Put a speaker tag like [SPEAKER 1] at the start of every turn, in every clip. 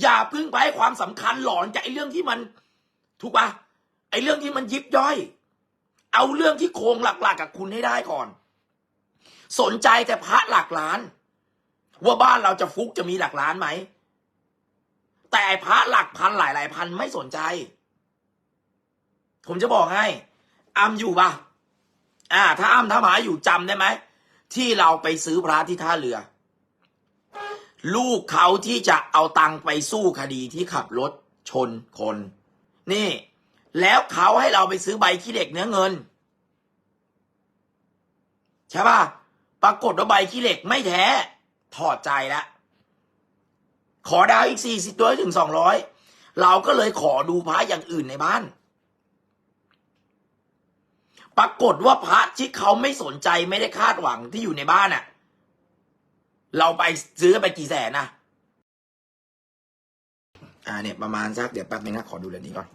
[SPEAKER 1] อย่าพึ่งไปให้ความสำคัญหลอนจากไอ้เรื่องที่มันถูกปะไอ้เรื่องที่มันยิบย่อย เอาเรื่องที่โครงหลักๆกับคุณให้ได้ก่อน สนใจแต่พระหลักล้าน ว่าบ้านเราจะฟุกจะมีหลักล้านไหม แต่พระหลักพันหลายหลายๆพันไม่สนใจ ผมจะบอกให้อ้ำอยู่ปะอ่า ถ้าอ้ำถ้าหมาอยู่จำได้ไหมที่เราไปซื้อพระที่ท่าเรือ ลูกเขาที่จะเอาตังค์ไปสู้คดีที่ขับรถชนคน นี่ แล้วเขาให้เราไปซื้อใบขี้เหล็กเนื้อเงิน ใช่ป่ะปรากฏว่าใบขี้เหล็กไม่แท้ ถอดใจล้วขอดาวอีกสี่สิบตัวถึงสองร้อยเราก็เลยขอดูพระอย่างอื่นในบ้าน ปรากฏว่าพระที่เขาไม่สนใจไม่ได้คาดหวังที่อยู่ในบ้านอะ่ะ เราไปซื้อไปกี่แสนนะอ่าเนี่ยประมาณสักเดี๋ยวแป๊บนึงนะขอดูเรื่องนี้ก่อน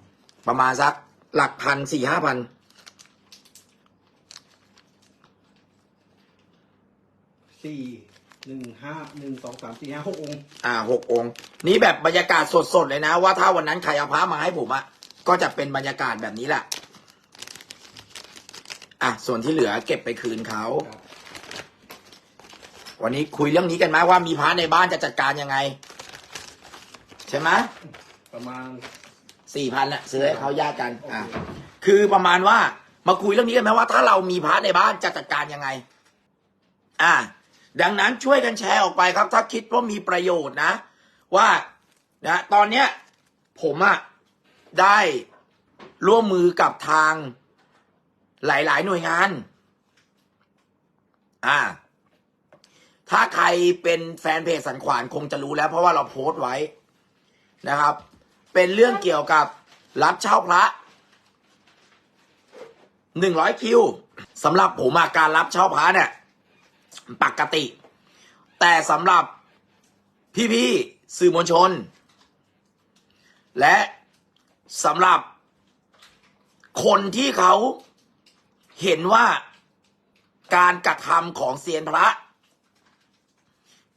[SPEAKER 1] ประมาณสักหลักพันสี่ห้าพัน
[SPEAKER 2] สี่หนึ่งห้าหนึ่งสองสามสี่ห้าหกองค์
[SPEAKER 1] อ่าหกองค์ นี่แบบบรรยากาศสดๆเลยนะ ว่าถ้าวันนั้นใครเอาพระมาให้ผมอะก็จะเป็นบรรยากาศแบบนี้แหละอะส่วนที่เหลือเก็บไปคืนเขา
[SPEAKER 2] ครับ
[SPEAKER 1] วันนี้คุยเรื่องนี้กันไหมว่ามีพระในบ้านจะจัดการยังไง ใช่ไหม
[SPEAKER 2] ประมาณ
[SPEAKER 1] สี่พันอะซื้อให้เขาญาติกัน
[SPEAKER 2] โอเค
[SPEAKER 1] อะคือประมาณว่ามาคุยเรื่องนี้กันไหมว่า ถ้าเรามีพระในบ้านจะจัดการยังไง อ่า ดังนั้นช่วยกันแชร์ออกไปครับ ถ้าคิดว่ามีประโยชน์นะ ว่านะตอนเนี้ย ผมอะได้ร่วมมือกับทางหลาย ๆ หน่วยงาน อ่า ถ้าใครเป็นแฟนเพจสันขวานคงจะรู้แล้ว เพราะว่าเราโพสต์ไว้นะครับ เป็นเรื่องเกี่ยวกับรับเช่าพระหนึ่งร้อยคิวสำหรับผมการรับเช่าพระเนี่ยปกติ แต่สำหรับพี่ๆสื่อมวลชน และสำหรับคนที่เขาเห็นว่าการกระทำของเซียนพระ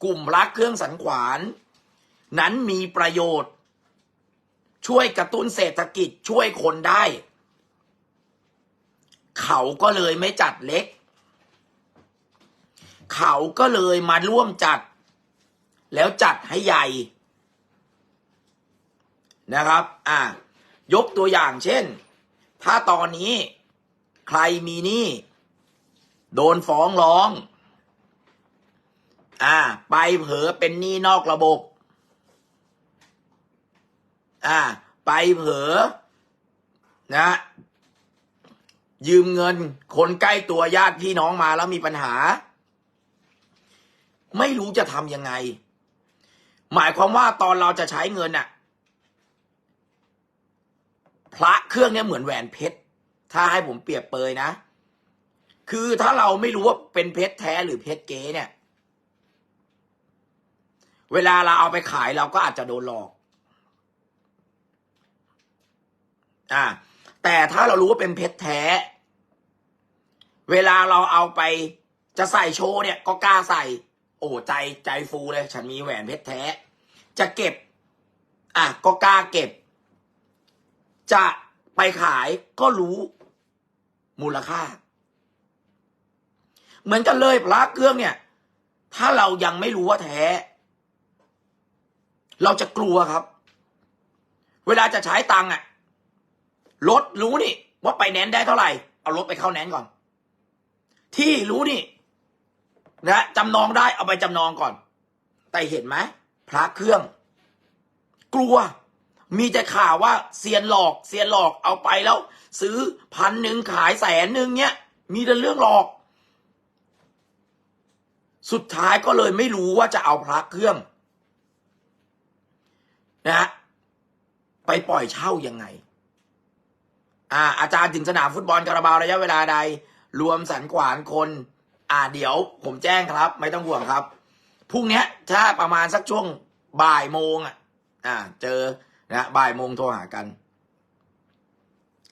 [SPEAKER 1] กลุ่มพระเครื่องสันขวานนั้นมีประโยชน์ ช่วยกระตุ้นเศรษฐกิจช่วยคนได้ เขาก็เลยไม่จัดเล็ก เขาก็เลยมาร่วมจัด แล้วจัดให้ใหญ่ นะครับ อะยกตัวอย่างเช่น ถ้าตอนนี้ใครมีหนี้โดนฟ้องร้อง อ่า ไปเผลอเป็นหนี้นอกระบบ อ่า ไปเผลอนะ ยืมเงิน คนใกล้ตัวญาติพี่น้องมาแล้วมีปัญหา ไม่รู้จะทำยังไง หมายความว่าตอนเราจะใช้เงินน่ะ พระเครื่องเนี้ยเหมือนแหวนเพชร ถ้าให้ผมเปรียบเปยนะ คือถ้าเราไม่รู้ว่าเป็นเพชรแท้หรือเพชรเก๊เนี่ย เวลาเราเอาไปขายเราก็อาจจะโดนหลอกอ่าแต่ถ้าเรารู้ว่าเป็นเพชรแท้ เวลาเราเอาไปจะใส่โชว์เนี่ยก็กล้าใส่ โอ้ใจใจฟูเลย ฉันมีแหวนเพชรแท้ จะเก็บ อะก็กล้าเก็บ จะไปขายก็รู้มูลค่า เหมือนกันเลยพระเครื่องเนี่ย ถ้าเรายังไม่รู้ว่าแท้ เราจะกลัวครับ เวลาจะใช้ตังค์อะรถรู้นี่ ว่าไปแนนได้เท่าไหร่ เอารถไปเข้าแนนก่อน ที่รู้นี่นะจำนองได้เอาไปจำนองก่อน แต่เห็นไหมพระเครื่อง กลัว มีแต่ข่าวว่าเซียนหลอกเซียนหลอกเอาไปแล้ว ซื้อพันหนึ่งขายแสนหนึ่งเนี้ยมีแต่เรื่องหลอก สุดท้ายก็เลยไม่รู้ว่าจะเอาพระเครื่อง นะฮะไปปล่อยเช่ายังไง อ่า อาจารย์ถึงสนามฟุตบอลคาราบาวระยะเวลาใด รวมสันขวานคน อ่าเดี๋ยว ผมแจ้งครับ ไม่ต้องห่วงครับพรุ่งเนี้ยถ้าประมาณสักช่วงบ่ายโมงอะ อ่า เจอนะบ่ายโมงโทรหากัน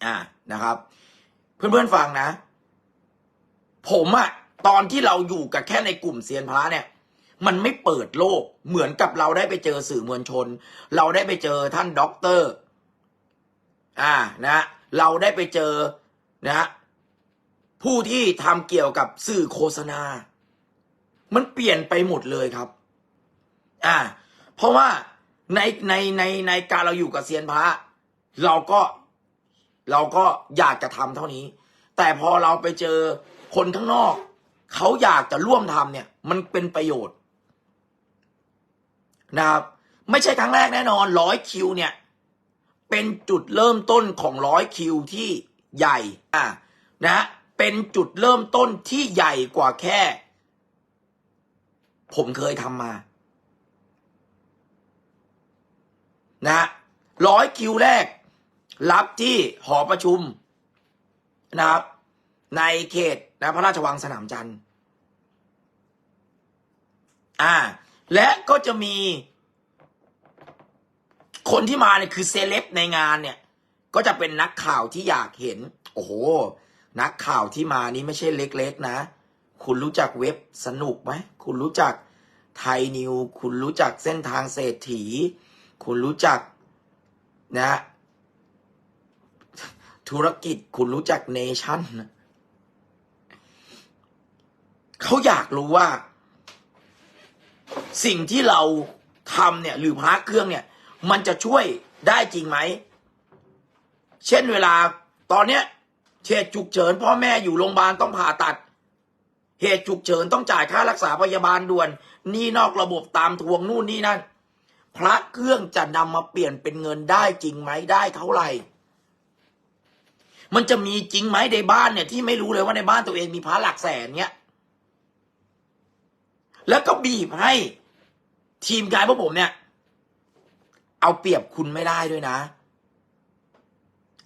[SPEAKER 1] อ่านะครับ เพื่อนๆฟังนะ ผมอะตอนที่เราอยู่กับแค่ในกลุ่มเซียนพระเนี่ย มันไม่เปิดโลก เหมือนกับเราได้ไปเจอสื่อมวลชน เราได้ไปเจอท่านด็อกเตอร์ อ่านะ เราได้ไปเจอนะผู้ที่ทำเกี่ยวกับสื่อโฆษณา มันเปลี่ยนไปหมดเลยครับ อ่า เพราะว่าในในในในการเราอยู่กับเซียนพระเราก็เราก็อยากจะทำเท่านี้ แต่พอเราไปเจอคนข้างนอก เขาอยากจะร่วมทำเนี่ย มันเป็นประโยชน์ นะครับไม่ใช่ครั้งแรกแน่นอนร้อยคิวเนี่ยเป็นจุดเริ่มต้นของร้อยคิวที่ใหญ่อ่านะเป็นจุดเริ่มต้นที่ใหญ่กว่าแค่ ผมเคยทำมานะร้อยคิวแรก รับที่หอประชุมนะครับ ในเขตนะพระราชวังสนามจันทร์อ่า และก็จะมี คนที่มาเนี่ยคือเซเลบในงานเนี่ย ก็จะเป็นนักข่าวที่อยากเห็น โอ้โห นักข่าวที่มานี่ไม่ใช่เล็ก ๆ นะ คุณรู้จักเว็บสนุกไหม คุณรู้จักไทยนิว คุณรู้จักเส้นทางเศรษฐี คุณรู้จักนะ ธุรกิจคุณรู้จักเนชั่นเขาอยากรู้ว่า สิ่งที่เราทำเนี่ยหรือพระเครื่องเนี่ย มันจะช่วยได้จริงไหม เช่นเวลาตอนเนี้ยเหตุฉุกเฉินพ่อแม่อยู่โรงพยาบาลต้องผ่าตัด เหตุฉุกเฉินต้องจ่ายค่ารักษาพยาบาลด่วนนี่นอกระบบตามทวงนู่นนี่นั่นพระเครื่องจะนำมาเปลี่ยนเป็นเงินได้จริงไหมได้เท่าไหร่ มันจะมีจริงไหมในบ้านเนี่ย ที่ไม่รู้เลยว่าในบ้านตัวเองมีพระหลักแสนเนี่ยแล้วก็บีบให้ ทีมงานพวกผมเนี่ย เอาเปรียบคุณไม่ได้ด้วยนะ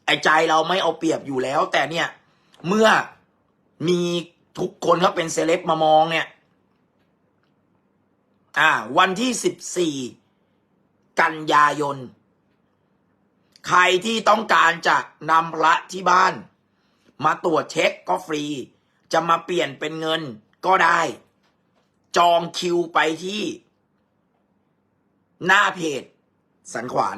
[SPEAKER 1] ไอ้ใจเราไม่เอาเปรียบอยู่แล้ว แต่เนี่ย เมื่อมีทุกคนเขาเป็นเซเลบมามองเนี่ย อ่า วันที่สิบสี่กันยายน ใครที่ต้องการจะนำพระที่บ้าน มาตรวจเช็คก็ฟรี จะมาเปลี่ยนเป็นเงินก็ได้ จองคิวไปที่ หน้าเพจ สันขวาน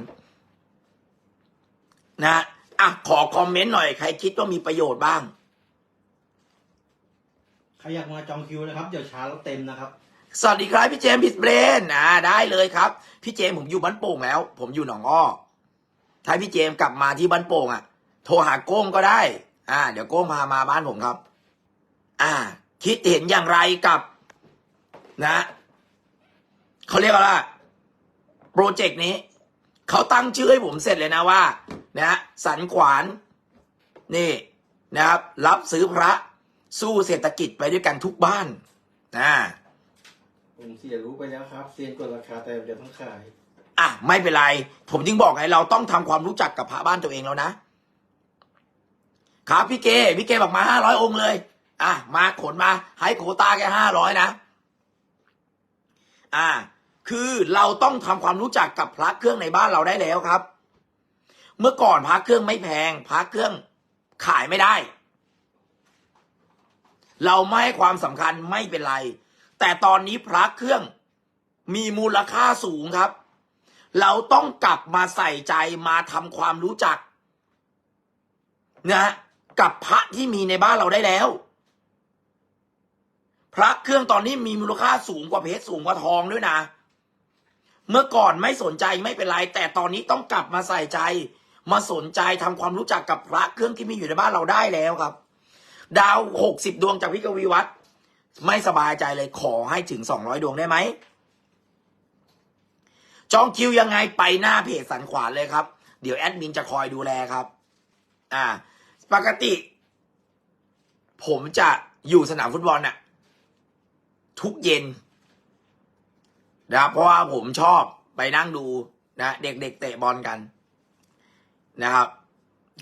[SPEAKER 1] นะอะขอคอมเมนต์หน่อย ใครคิดว่ามีประโยชน์บ้าง
[SPEAKER 2] ใครอยากมาจองคิวนะครับ เดี๋ยวช้าแล้วเต็มนะครับ
[SPEAKER 1] สวัสดีครับพี่เจมส์พิสเบรนอ่าได้เลยครับ พี่เจมส์ผมอยู่บ้านโป่งแล้ว ผมอยู่หนองอ้อถ้าพี่เจมส์กลับมาที่บ้านโป่งอะ โทรหาโก้งก็ได้ อ่า เดี๋ยวโก้งพามาบ้านผมครับ อ่า คิดเห็นอย่างไรกับ นะเขาเรียกว่าอะไร โปรเจกต์นี้ เขาตั้งชื่อให้ผมเสร็จเลยนะว่านะสันขวานนี่นะครับ รับซื้อพระสู้เศรษฐกิจไปด้วยกันทุกบ้านอ่า
[SPEAKER 2] ผมเสียรู้ไปแล้วครับเซียนกดราคาแต่เดี๋ยวต้องขาย
[SPEAKER 1] อะไม่เป็นไร ผมจึงบอกไงเราต้องทำความรู้จักกับพระบ้านตัวเองแล้วนะครับพี่เกพี่เกบอกมาห้าร้อยองค์เลย อะมาขนมา ให้โควตาแค่ห้าร้อยนะ อ่า คือเราต้องทำความรู้จักกับพระเครื่องในบ้านเราได้แล้วครับ เมื่อก่อนพระเครื่องไม่แพงพระเครื่องขายไม่ได้ เราไม่ให้ความสำคัญไม่เป็นไร แต่ตอนนี้พระเครื่องมีมูลค่าสูงครับ เราต้องกลับมาใส่ใจมาทำความรู้จักนะกับพระที่มีในบ้านเราได้แล้ว พระเครื่องตอนนี้มีมูลค่าสูงกว่าเพชรสูงกว่าทองด้วยนะ เมื่อก่อนไม่สนใจไม่เป็นไร แต่ตอนนี้ต้องกลับมาใส่ใจ มาสนใจทำความรู้จักกับพระเครื่องที่มีอยู่ในบ้านเราได้แล้วครับ ดาวหกสิบดวงจากพิกวีวัฒน์ไม่สบายใจเลยขอให้ถึงสองร้อยดวงได้ไหมจองคิวยังไงไปหน้าเพจสันขวานเลยครับ เดี๋ยวแอดมินจะคอยดูแลครับ อ่า ปกติ ผมจะอยู่สนามฟุตบอลน่ะ ทุกเย็น นะครับเพราะว่าผมชอบไปนั่งดูนะเด็กๆเตะบอลกันนะครับ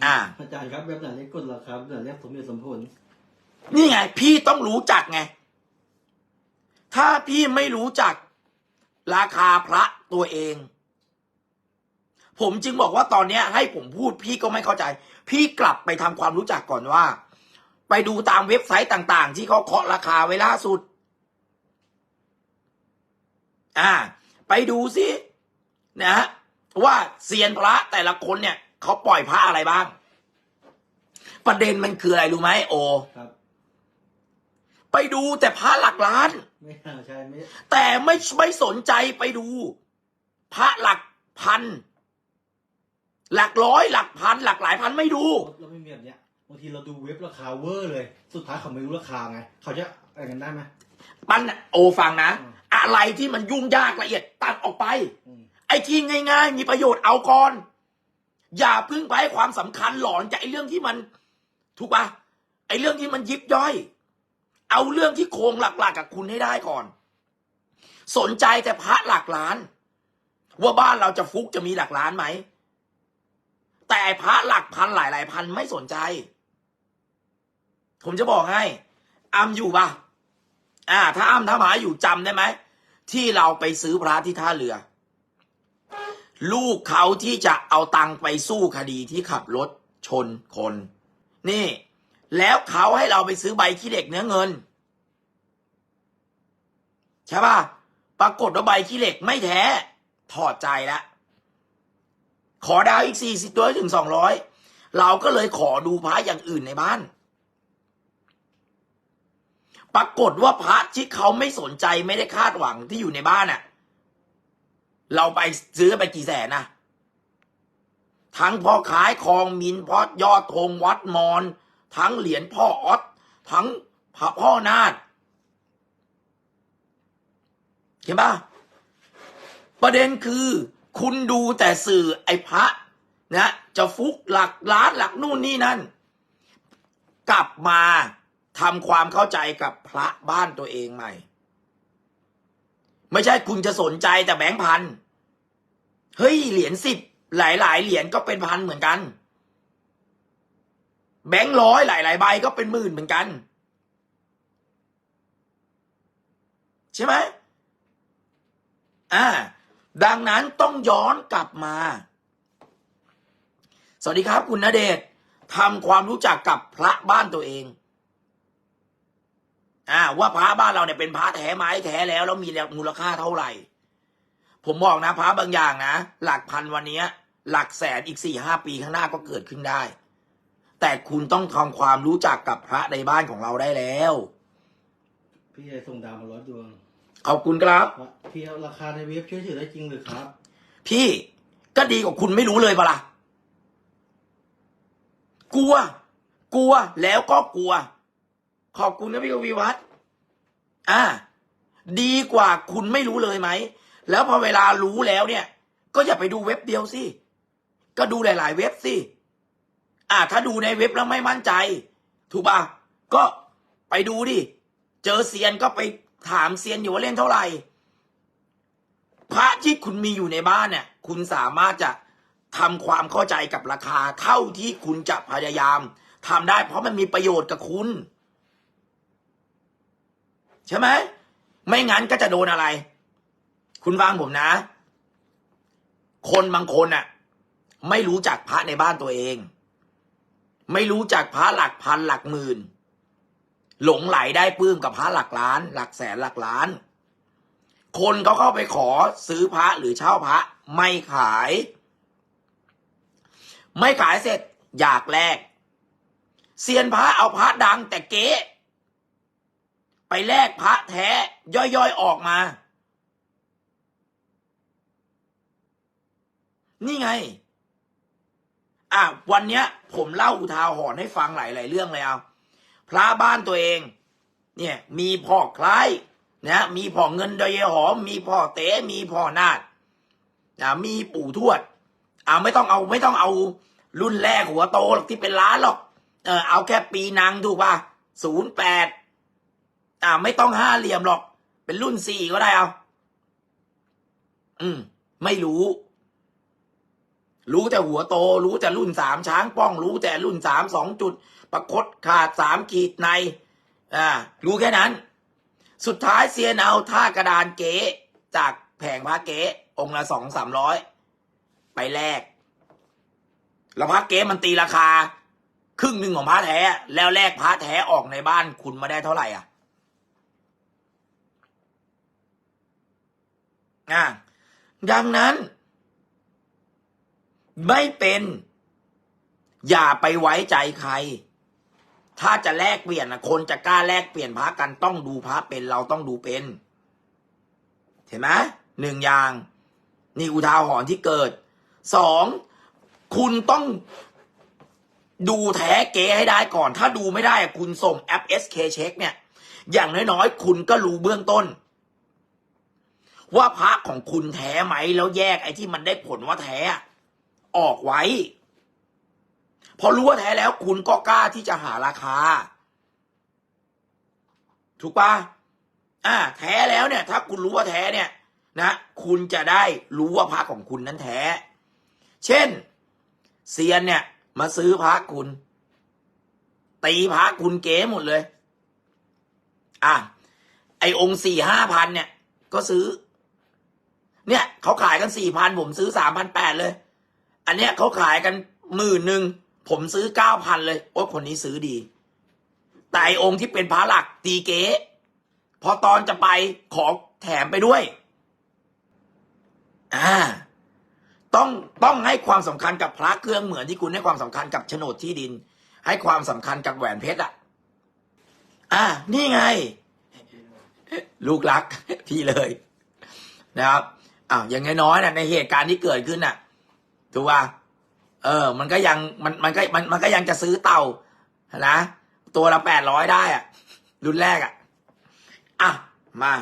[SPEAKER 1] อ่า
[SPEAKER 2] อาจารย์ครับแบบไหนเรียกกดราคาแบบไหนเรียกสมเหตุสมผล
[SPEAKER 1] นี่ไง พี่ต้องรู้จักไง ถ้าพี่ไม่รู้จักราคาพระตัวเอง ผมจึงบอกว่าตอนเนี้ย ให้ผมพูดพี่ก็ไม่เข้าใจ พี่กลับไปทำความรู้จักก่อนว่า ไปดูตามเว็บไซต์ต่าง ๆ ที่เขาเคาะราคาไว้ล่าสุด อ่า ไปดูสินะฮะว่าเซียนพระแต่ละคนเนี่ยเขาปล่อยพระอะไรบ้าง ประเด็นมันคืออะไรรู้ไหมโอ
[SPEAKER 2] ครับ
[SPEAKER 1] ไปดูแต่พระหลักล้าน
[SPEAKER 2] ไม่น่าใช่ไม่
[SPEAKER 1] แต่ไม่ไม่สนใจไปดู พระหลักพัน หลักร้อยหลักพัน หลักหลายพันไม่ดู
[SPEAKER 2] เราไม่มีแบบเนี้ยบางทีเราดูเว็บราคาเวอร์เลย สุดท้ายเขาไม่รู้ราคาไง เขาจะอะไรกันได้ไหม
[SPEAKER 1] ปันโอฟังนะ
[SPEAKER 2] อืม
[SPEAKER 1] อะไรที่มันยุ่งยากละเอียดตัดออกไป
[SPEAKER 2] อืม
[SPEAKER 1] ไอ้ที่ง่าย ๆ มีประโยชน์เอาก่อน อย่าเพึ่งไปให้ความสำคัญหลอนจากไอ้เรื่องที่มัน ถูกปะไอ้เรื่องที่มันยิบย่อย เอาเรื่องที่โครงหลักๆกับคุณให้ได้ก่อน สนใจแต่พระหลักล้าน ว่าบ้านเราจะฟุกจะมีหลักล้านไหมแต่พระหลักพันหลายๆพันไม่สนใจ ผมจะบอกให้อ้ำอยู่ปะ อ่า ถ้าอ้ำถ้าหมาอยู่จำได้ไหมที่เราไปซื้อพระที่ท่าเรือ ลูกเขาที่จะเอาตังไปสู้คดีที่ขับรถชนคน นี่ แล้วเขาให้เราไปซื้อใบขี้เหล็กเนื้อเงิน ใช่ป่ะปรากฏว่าใบขี้เหล็กไม่แท้ ถอดใจแล้วขอดาวอีกสี่สิบตัวถึงสองร้อยเราก็เลยขอดูพระอย่างอื่นในบ้าน ปรากฏว่าพระที่เขาไม่สนใจไม่ได้คาดหวังที่อยู่ในบ้านน่ะ เราไปซื้อไปกี่แสนนะทั้งพ่อขายคองมินพ่อยอดธงวัดมอนทั้งเหรียญพ่อออสทั้งพระพ่อนาฏเห็นปะประเด็นคือ คุณดูแต่สื่อไอ้พระนะจะฟุกหลักล้านหลักนู่นนี่นั่น กลับมา ทำความเข้าใจกับพระบ้านตัวเองใหม่ ไม่ใช่คุณจะสนใจแต่แบงค์พันเฮ้ยเหรียญสิบหลายๆเหรียญก็เป็นพันเหมือนกัน แบงค์ร้อยหลายๆใบก็เป็นหมื่นเหมือนกัน ใช่ไหมอ่าดังนั้นต้องย้อนกลับมา สวัสดีครับคุณณเดชทำความรู้จักกับพระบ้านตัวเอง อ่าว่าพระบ้านเราเนี่ยเป็นพระแท้ไหมแท้แล้วแล้วมีมูลค่าเท่าไหร่ ผมบอกนะพระบางอย่างนะหลักพันวันเนี้ยหลักแสนอีกสี่ห้าปีข้างหน้าก็เกิดขึ้นได้ แต่คุณต้องทำความรู้จักกับพระในบ้านของเราได้แล้ว
[SPEAKER 2] พี่จะส่งดาวมาร้อยดวง
[SPEAKER 1] ขอบคุณครับ
[SPEAKER 2] ว่าพี่เอาราคาในเว็บเชื่อถือได้จริงหรือครับ
[SPEAKER 1] พี่ก็ดีกว่าคุณไม่รู้เลยปะล่ะกลัว กลัวแล้วก็กลัว ขอบคุณนะพี่กวีวัฒน์อ่า ดีกว่าคุณไม่รู้เลยไหม แล้วพอเวลารู้แล้วเนี่ย ก็อย่าไปดูเว็บเดียวสิ ก็ดูหลาย ๆ เว็บสิ อ่า ถ้าดูในเว็บแล้วไม่มั่นใจ ถูกป่ะก็ไปดูดิ เจอเซียนก็ไปถามเซียนอยู่ว่าเล่นเท่าไหร่ พระที่คุณมีอยู่ในบ้านเนี่ย คุณสามารถจะทำความเข้าใจกับราคาเท่าที่คุณจะพยายามทำได้เพราะมันมีประโยชน์กับคุณ ใช่ไหมไม่งั้นก็จะโดนอะไร คุณฟังผมนะ คนบางคนน่ะ ไม่รู้จักพระในบ้านตัวเอง ไม่รู้จักพระหลักพันหลักหมื่น หลงไหลได้ปลื้มกับพระหลักล้าน หลักแสนหลักล้าน คนเขาเข้าไปขอซื้อพระหรือเช่าพระ ไม่ขาย ไม่ขายเสร็จอยากแลกเซียนพระเอาพระดังแต่เก๊ ไปแลกพระแท้ย่อยๆออกมา นี่ไง อะวันเนี้ย ผมเล่าอุทาหรณ์ให้ฟังหลายๆเรื่องเลยเอาพระบ้านตัวเอง เนี่ย มีพ่อคล้ายนะมีพ่อเงินดอยหอม มีพ่อเต๋มีพ่อนาดนะมีปู่ทวดอ่าไม่ต้องเอาไม่ต้องเอารุ่นแรกหัวโตหรอกที่เป็นล้านหรอก เออเอาแค่ปีนางถูกป่ะศูนย์แปด อ่าไม่ต้องห้าเหลี่ยมหรอก เป็นรุ่นสี่ก็ได้เอาอืม ไม่รู้ รู้แต่หัวโต รู้แต่รุ่นสามช้างป้อง รู้แต่รุ่นสามสองจุด ประคดขาดสามขีดใน อ่า รู้แค่นั้น สุดท้ายเซียนเอาท่ากระดานเก๋จากแผงพระเก๋องค์ละสองสามร้อยไปแลกแล้วพระเก๋มันตีราคา ครึ่งหนึ่งของพระแท้ แล้วแลกพระแท้ออกในบ้านคุณมาได้เท่าไหร่อะ อะดังนั้น ไม่เป็น อย่าไปไว้ใจใคร ถ้าจะแลกเปลี่ยนนะคนจะกล้าแลกเปลี่ยนพระกันต้องดูพระเป็นเราต้องดูเป็น เห็นไหมหนึ่งอย่าง นี่อุทาหรณ์ที่เกิดสองคุณต้องดูแท้เก๊ให้ได้ก่อน ถ้าดูไม่ได้คุณส่งแอป SK Check เนี่ย อย่างน้อยๆ คุณก็รู้เบื้องต้น ว่าพระของคุณแท้ไหม แล้วแยกไอ้ที่มันได้ผลว่าแท้อออกไว้ พอรู้ว่าแท้แล้ว คุณก็กล้าที่จะหาราคา ถูกปะอ่า แท้แล้วเนี่ย ถ้าคุณรู้ว่าแท้เนี่ย นะ คุณจะได้รู้ว่าพระของคุณนั้นแท้ เช่นเซียนเนี่ย มาซื้อพระคุณตีพระคุณเก๋หมดเลย อะ ไอองค์สี่ห้าพันเนี่ย ก็ซื้อ เนี่ยเขาขายกันสี่พันผมซื้อสามพันแปดเลย อันเนี้ยเขาขายกันหมื่นหนึ่งผมซื้อเก้าพันเลยโอ้คนนี้ซื้อดี แต่องค์ที่เป็นพระหลักตีเก๋พอตอนจะไปขอแถมไปด้วย อ่า ต้องต้องให้ความสำคัญกับพระเครื่องเหมือนที่คุณให้ความสำคัญกับโฉนดที่ดิน ให้ความสำคัญกับแหวนเพชรอะ อ่า นี่ไง ลูกรักพี่เลยนะครับ อ้าวอย่างน้อยๆนะในเหตุการณ์ที่เกิดขึ้นน่ะถูกป่ะเออ มันก็ยังมันมันก็มันมันก็ยังจะซื้อเต่านะตัวละแปดร้อยได้อะ รุ่นแรกอะอะมา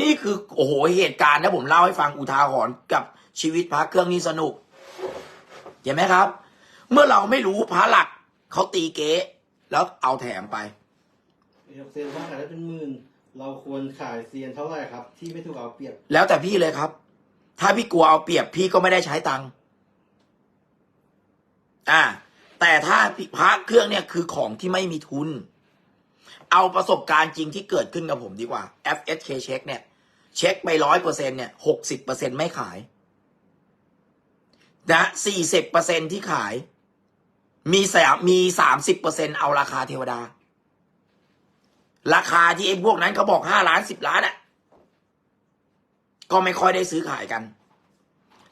[SPEAKER 1] นี่คือโอ้โหเหตุการณ์นะผมเล่าให้ฟังอุทาหรณ์กับชีวิตพระเครื่องนี่สนุกเห็นไหมครับ เมื่อเราไม่รู้พระหลักเขาตีเก๊แล้วเอาแถมไป
[SPEAKER 2] เซียนถ้าขายได้เป็นหมื่น เราควรขายเซียนเท่าไหร่ครับ ที่ไม่ถูกเอาเปรียบ
[SPEAKER 1] แล้วแต่พี่เลยครับ ถ้าพี่กลัวเอาเปรียบพี่ก็ไม่ได้ใช้ตังค์อ่า แต่ถ้าพระเครื่องเนี่ยคือของที่ไม่มีทุน เอาประสบการณ์จริงที่เกิดขึ้นกับผมดีกว่า FSK เช็คเนี่ย เช็คไปร้อยเปอร์เซ็นเนี่ยหกสิบเปอร์เซ็นไม่ขายนะสี่สิบเปอร์เซ็นที่ขาย มีสามมีสามสิบเปอร์เซ็นเอาราคาเทวดา ราคาที่ไอ้พวกนั้นเขาบอกห้าล้านสิบล้านอะก็ไม่ค่อยได้ซื้อขายกัน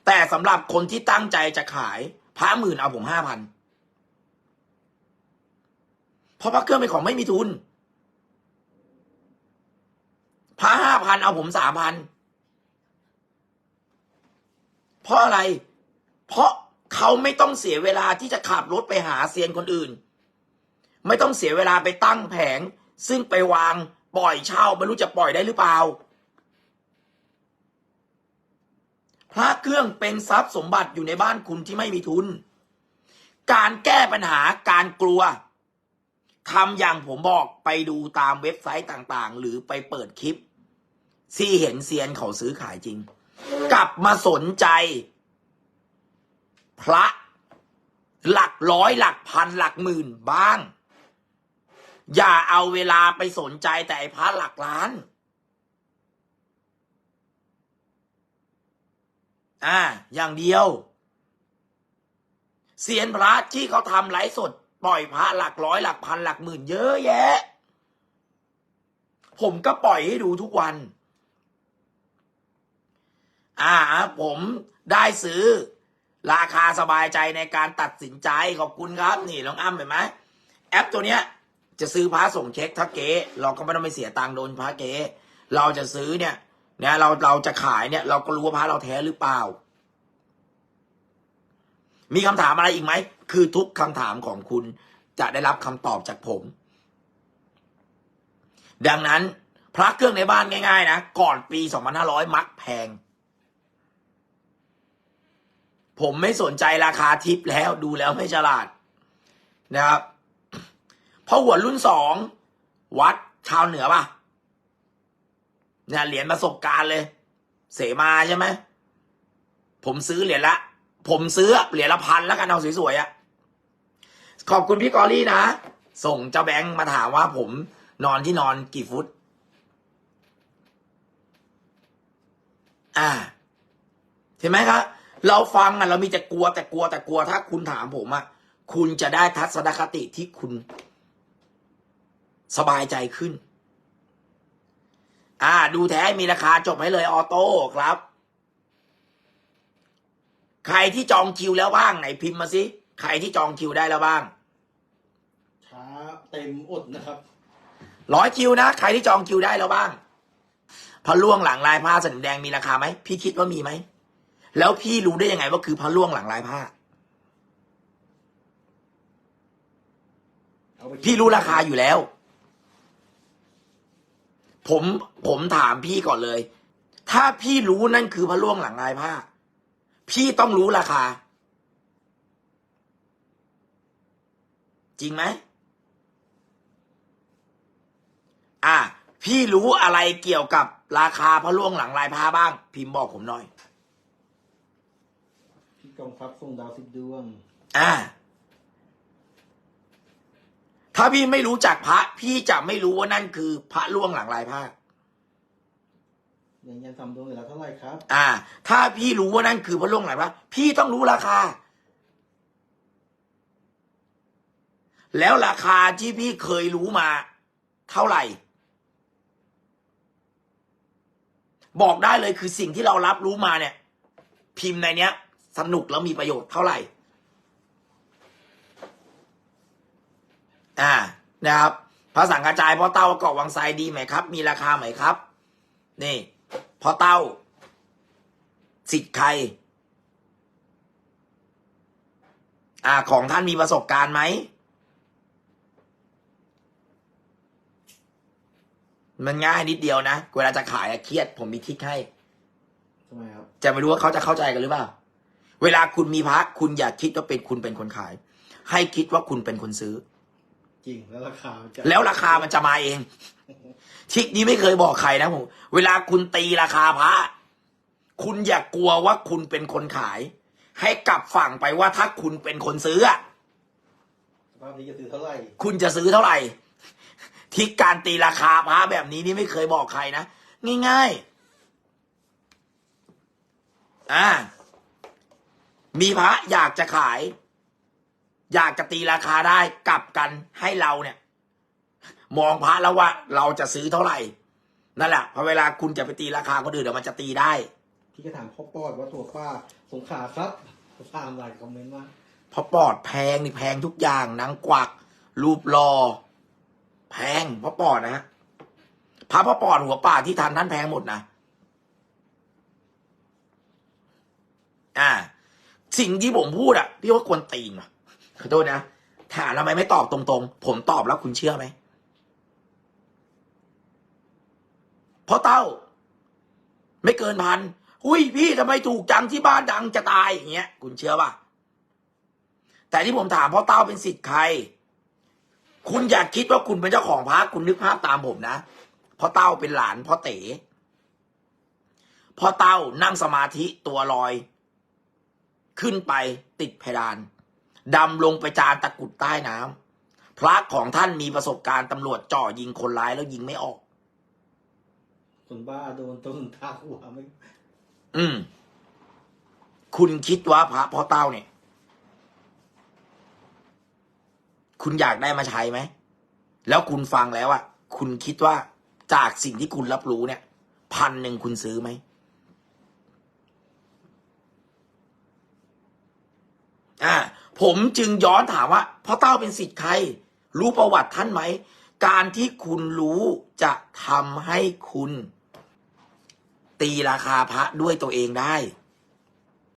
[SPEAKER 1] แต่สำหรับคนที่ตั้งใจจะขายพระหมื่นเอาผมห้าพันเพราะพระเครื่องเป็นของไม่มีทุนพระห้าพันเอาผมสามพันเพราะอะไร เพราะเขาไม่ต้องเสียเวลาที่จะขับรถไปหาเซียนคนอื่น ไม่ต้องเสียเวลาไปตั้งแผง ซึ่งไปวางปล่อยเช่าไม่รู้จะปล่อยได้หรือเปล่า พระเครื่องเป็นทรัพย์สมบัติอยู่ในบ้านคุณที่ไม่มีทุน การแก้ปัญหาการกลัวทำอย่างผมบอกไปดูตามเว็บไซต์ต่างๆ หรือไปเปิดคลิปที่เห็นเซียนเขาซื้อขายจริง กลับมาสนใจ พระหลักร้อยหลักพันหลักหมื่นบ้าง อย่าเอาเวลาไปสนใจแต่ไอ้พระหลักล้าน อ่า อย่างเดียว เสียนพระที่เขาทำไลฟ์สด ปล่อยพระหลักร้อยหลักพันหลักหมื่นเยอะแยะ ผมก็ปล่อยให้ดูทุกวัน อ่า ผมได้ซื้อ ราคาสบายใจในการตัดสินใจขอบคุณครับ นี่ลองอ้ำเห็นไหมแอปตัวเนี้ย จะซื้อพระส่งเช็คถ้าเก๊เราก็ไม่ต้องไปเสียตังค์โดนพระเก๊เราจะซื้อเนี่ยเนี่ยเราเราจะขายเนี่ย เราก็รู้ว่าพระเราแท้หรือเปล่า มีคำถามอะไรอีกไหมคือทุกคำถามของคุณจะได้รับคำตอบจากผม ดังนั้นพระเครื่องในบ้านง่ายๆนะก่อนปี2500มักแพง ผมไม่สนใจราคาทิปแล้วดูแล้วไม่ฉลาดนะครับ พราะหัวรุ่นสองวัดชาวเหนือป่ะเนี่ยเหรียญประสบการณ์เลย เสมาใช่ไหมผมซื้อเหรียญละ ผมซื้อเหรียญละพันแล้วกันเอาสวยๆอะ่ะขอบคุณพี่กอรี่นะ ส่งเจ้าแบงค์มาถามว่าผมนอนที่นอนกี่ฟุต อ่าเห็นไหมครับ เราฟังอะ เรามีแต่กลัวแต่กลัวแต่กลัวถ้าคุณถามผมอะ คุณจะได้ทัศนคติที่คุณ สบายใจขึ้น อ่า ดูแท้มีราคาจบให้เลยออโต้ครับ ใครที่จองคิวแล้วบ้างไหนพิมพ์มาสิ ใครที่จองคิวได้แล้วบ้าง
[SPEAKER 2] ช้าเต็มอดนะครับ
[SPEAKER 1] ร้อยคิวนะใครที่จองคิวได้แล้วบ้างพระล่วงหลังลายผ้าสนิมแดงมีราคาไหมพี่คิดว่ามีไหมแล้วพี่รู้ได้ยังไงว่าคือพระล่วงหลังลายผ้า
[SPEAKER 2] เอาไป
[SPEAKER 1] พี่รู้ราคาอยู่แล้ว ผมผมถามพี่ก่อนเลย ถ้าพี่รู้นั่นคือพระล่วงหลังลายผ้า พี่ต้องรู้ราคา จริงไหมอะพี่รู้อะไรเกี่ยวกับราคาพระล่วงหลังลายผ้าบ้าง พิมพ์บอกผมหน่อย
[SPEAKER 2] พี่กองทัพส่งดาวสิบดวง
[SPEAKER 1] อ่า ถ้าพี่ไม่รู้จักพระ พี่จะไม่รู้ว่านั่นคือ พระล่วงหลังลายผ้า
[SPEAKER 2] เงินยันทำดวงเหลือเท่าไหร่ครับ
[SPEAKER 1] อ่า ถ้าพี่รู้ว่านั่นคือพระล่วงหลังลายผ้าพี่ต้องรู้ราคา แล้วราคาที่พี่เคยรู้มา เท่าไหร่ บอกได้เลยคือสิ่งที่เรารับรู้มาเนี่ย พิมพ์ในเนี้ย สนุกแล้วมีประโยชน์เท่าไหร่ อ่านะครับพระสังกระจายพ่อเต้าเกาะวังไซดีไหมครับ มีราคาไหมครับ นี่พ่อเต้าสิทธิ์ใคร อ่าของท่านมีประสบการณ์ไหม มันง่ายนิดเดียวนะ เวลาจะขายอะเครียดผมมีทริกให้
[SPEAKER 2] ทำไมครับ
[SPEAKER 1] จะไม่รู้ว่าเขาจะเข้าใจกันหรือเปล่า เวลาคุณมีพระคุณอย่าคิดว่าเป็นคุณเป็นคนขาย ให้คิดว่าคุณเป็นคนซื้อ
[SPEAKER 2] จริงแล้วราคาจะ
[SPEAKER 1] แล้วราคามันจะมาเองทริกนี้ไม่เคยบอกใครนะผมเวลาคุณตีราคาพระคุณอย่ากลัวว่าคุณเป็นคนขาย ให้กลับฝั่งไปว่าถ้าคุณเป็นคนซื้ออะ
[SPEAKER 2] สภาพนี้จะซื้อเท่าไหร่
[SPEAKER 1] คุณจะซื้อเท่าไหร่ทริกการตีราคาพระแบบนี้นี่ไม่เคยบอกใครนะง่ายๆอ่ามีพระอยากจะขาย อยากจะตีราคาได้กลับกันให้เราเนี่ย มองพระแล้วว่า เราจะซื้อเท่าไหร่นั่นแหละพอเวลาคุณจะไปตีราคาคนอื่นเดี๋ยวมันจะตีได้
[SPEAKER 2] พี่ก็ถามพ่อปอดว่าตัวป้าสงขลาครับตามหลายคอมเมนต์มา
[SPEAKER 1] เพราะปอดแพงนี่แพงทุกอย่างหนังกวัก รูปรอ แพงเพราะปอดนะฮะพระพ่อปอดหัวป่าที่ทันท่านแพงหมดนะอ่า สิ่งที่ผมพูดอะพี่ว่าควรตีนว่ะ ขอโทษนะถามทำไมไม่ตอบตรงๆ ผมตอบแล้วคุณเชื่อไหมเพราะเต้า ไม่เกินพันอุ้ยพี่ทำไมถูกจังที่บ้านดังจะตายอย่างเงี้ย คุณเชื่อป่ะ แต่ที่ผมถามเพ่อเต้าเป็นสิทธิ์ใคร คุณอยากคิดว่าคุณเป็นเจ้าของพระคุณนึกภาพตามผมนะเพ่อเต้าเป็นหลานพ่อเต๋พ่อเต้านั่งสมาธิตัวลอย ขึ้นไปติดเพดาน ดำลงไปจานตะกรุดใต้น้ำพระของท่านมีประสบการณ์ตำรวจจ่อยิงคนร้ายแล้วยิงไม่ออก
[SPEAKER 2] คนบ้าโดนต้นทาหัวไม่
[SPEAKER 1] อืม คุณคิดว่าพระพ่อเต้าเนี่ย คุณอยากได้มาใช้ไหม แล้วคุณฟังแล้วอะคุณคิดว่าจากสิ่งที่คุณรับรู้เนี่ย พันหนึ่งคุณซื้อไหมอ่า ผมจึงย้อนถามว่าพ่อเต้าเป็นสิทธิ์ใคร รู้ประวัติท่านไหม การที่คุณรู้จะทำให้คุณ ตีราคาพระด้วยตัวเองได้